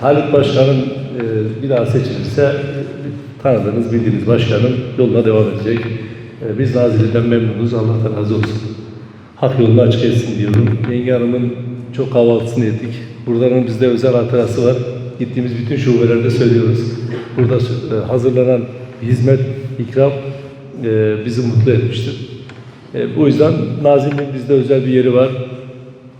Halit Başkan'ın e, bir daha seçilirse e, tanıdığınız, bildiğiniz başkanın yoluna devam edecek. E, biz Nazilli'den memnunuz. Allah'tan razı olsun. Hak yolunu açık etsin diyorum. Yenge Hanım'ın çok kahvaltısını yedik. Buradanın bizde özel hatırası var. Gittiğimiz bütün şubelerde söylüyoruz. Burada e, hazırlanan hizmet, ikram e, bizi mutlu etmiştir. E, bu yüzden Nazilli'nin bizde özel bir yeri var.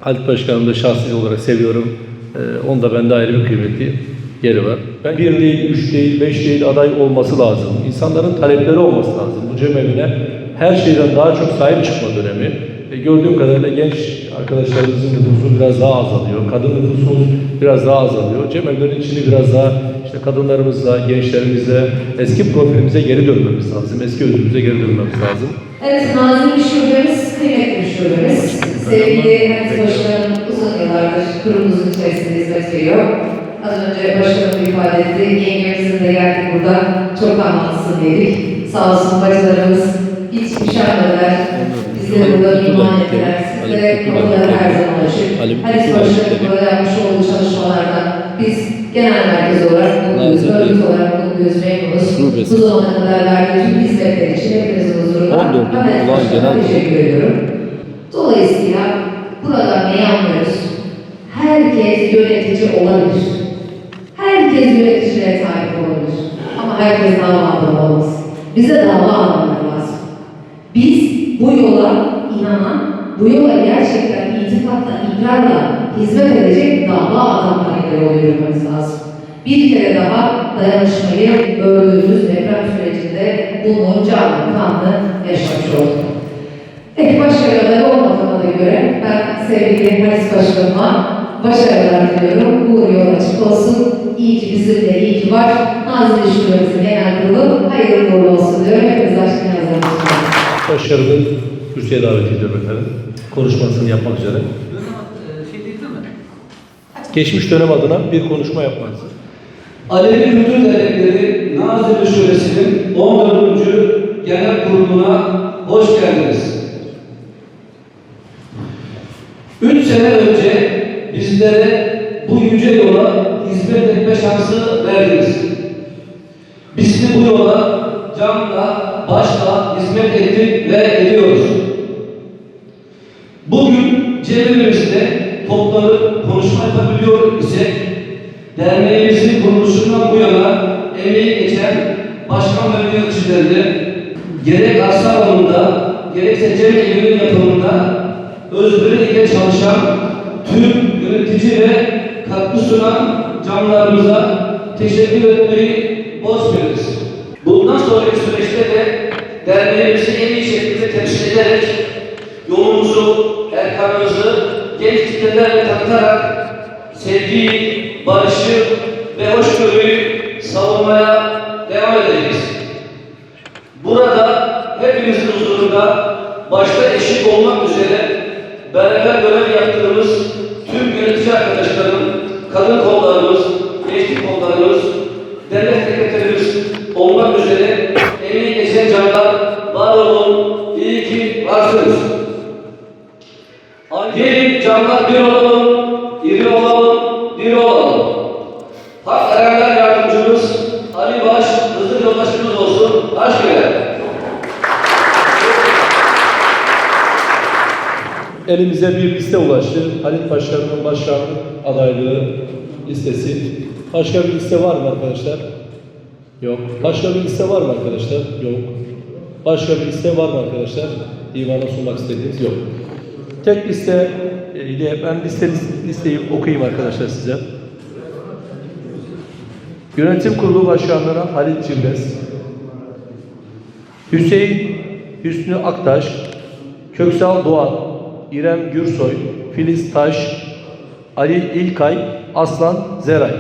Halit Başkanımı da şahsi olarak seviyorum. Ee, onda bende ayrı bir kıymetli yeri var. Ben bir değil, üç değil, beş değil aday olması lazım. İnsanların talepleri olması lazım. Bu cemevine her şeyden daha çok sahip çıkma dönemi. E, gördüğüm kadarıyla genç arkadaşlarımızın nüfusu biraz daha azalıyor. Kadın nüfusumuz biraz daha azalıyor. Cemevlerin içini biraz daha işte kadınlarımızla, gençlerimizle, eski profilimize geri dönmemiz lazım. Eski özümüze geri dönmemiz lazım. Evet, Nazilli şubemiz kıymetli bir şubemiz. Sevgili Halit Başkanım yıllardır kurumumuzun içerisinde hizmet veriyor. Az önce başkanım ifade etti. Yengemizin de geldik burada. Çok anlatsın dedik. Sağ olsun bacılarımız hiç üşenmediler. Bizleri burada iman ettiler. Sizlere kapıları her zaman açık. Halit Başkanım'la yapmış olduğu çalışmalardan biz genel merkez olarak mutluyuz, örgüt olarak mutluyuz, memnunuz. Bu zamana kadar verdiği tüm hizmetler için hepinizin huzurunda 14'ü Halit olan Başkan'a genel teşekkür ediyorum. Dolayısıyla burada neyi anlıyoruz? Herkes yönetici olabilir. Herkes yöneticiliğe sahip olabilir. Ama herkes dava olmaz. Bize dava adamları lazım. Biz bu yola inanan, bu yola gerçekten itikatla, ikrarla hizmet edecek dava adamlarıyla yol yürümemiz lazım. Bir kere daha dayanışmayı gördüğümüz deprem sürecinde bunu canlı kanlı yaşamış olduk. Bir aday olmadığına göre ben sevgili Halis Başkanıma başarılar diliyorum. Bu yol açık olsun. İyi ki bizimle, iyi ki var. Nazilli Şubemizin genel kurulu hayırlı uğurlu olsun diyorum. Hepiniz aşkına yazarım. Başkanımın kürsüye davet ediyorum efendim. Konuşmasını yapmak üzere. şey? Geçmiş dönem adına bir konuşma yapmak. Alevi Kültür Dernekleri Nazilli Şubesi'nin 14. Genel Kurulu'na hoş geldiniz. Üç sene önce bizlere bu yüce yola hizmet etme şansı verdiniz. Biz de bu yola canla, başla hizmet ettik ve ediyoruz. Bugün cebimizde toplanıp konuşma yapabiliyor isek, derneğimizin kuruluşundan bu yana emeği geçen başkan ve yöneticilerine gerek arsa alanında, gerekse cem evinin yapımında özveriyle çalışan tüm yönetici ve katkı sunan canlarımıza teşekkür etmeyi biliriz. Bundan sonraki süreçte de derneğimizi en iyi şekilde temsil ederek yolumuzu, erkanımızı genç kitlelerle tanıtarak sevgiyi, barışı ve hoşgörüyü savunmaya devam edeceğiz. Burada hepimizin huzurunda başta eşit olmak üzere beraber görev yaptığımız tüm yönetici arkadaşlarım, kadın kollarımız, gençlik kollarımız, devlet sekreterimiz olmak üzere emeği geçen canlar var olun, iyi ki varsınız. Gelin canlar bir olalım, iri olalım, diri olalım. Hak erenler yardımcımız Ali Baş, hızır yoldaşımız olsun. Aşk ile. Elimize bir liste ulaştı. Halit Başkanı'nın başkanlık adaylığı listesi. Başka bir liste var mı arkadaşlar? Yok. Başka bir liste var mı arkadaşlar? Yok. Başka bir liste var mı arkadaşlar? Divana sunmak istediğiniz yok. Tek liste ile ben liste, listeyi okuyayım arkadaşlar size. Yönetim Kurulu Başkanları Halit Cilbez, Hüseyin Hüsnü Aktaş, Köksal Doğan, İrem Gürsoy, Filiz Taş, Ali İlkay, Aslan Zeray.